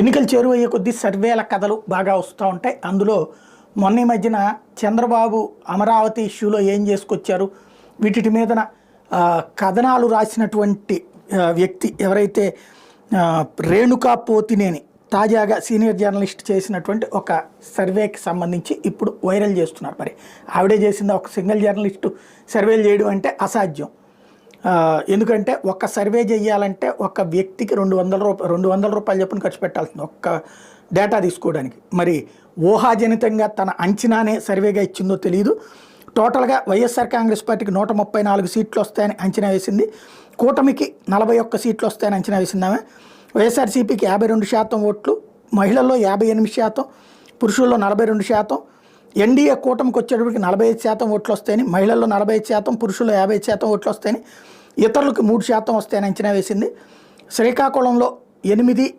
ఎన్నికలు చేరువయ్యే కొద్దీ సర్వేల కథలు బాగా వస్తూ ఉంటాయి. అందులో మొన్న ఈ మధ్యన చంద్రబాబు అమరావతి ఇష్యూలో ఏం చేసుకొచ్చారు? వీటి మీదన కథనాలు రాసినటువంటి వ్యక్తి ఎవరైతే రేణుకా పోతినేని తాజాగా సీనియర్ జర్నలిస్ట్ చేసినటువంటి ఒక సర్వేకి సంబంధించి ఇప్పుడు వైరల్ చేస్తున్నారు. మరి ఆవిడే చేసింది ఒక సింగిల్ జర్నలిస్టు సర్వేలు చేయడం అంటే అసాధ్యం. ఎందుకంటే ఒక్క సర్వే చేయాలంటే ఒక వ్యక్తికి రెండు వందల రూపాయలు రెండు వందల రూపాయలు చొప్పున ఖర్చు పెట్టాల్సింది. ఒక్క డేటా తీసుకోవడానికి. మరి ఊహాజనితంగా తన అంచనానే సర్వేగా ఇచ్చిందో తెలియదు టోటల్గా వైఎస్ఆర్ కాంగ్రెస్ పార్టీకి నూట ముప్పై నాలుగు సీట్లు వస్తాయని అంచనా వేసింది. కూటమికి నలభై ఒక్క సీట్లు వస్తాయని అంచనా వేసింది ఆమె. వైఎస్ఆర్సీపీకి యాభై రెండు శాతం ఓట్లు మహిళల్లో యాభై ఎనిమిది శాతం పురుషుల్లో నలభై రెండు శాతం ఎన్డీఏ కూటమికి వచ్చేటప్పటికి నలభై ఐదు శాతం ఓట్లు వస్తాయని మహిళల్లో నలభై ఐదు శాతం పురుషుల్లో యాభై శాతం ఓట్లు వస్తాయని ఇతరులకు మూడు శాతం వస్తాయని అంచనా వేసింది. శ్రీకాకుళంలో ఎనిమిది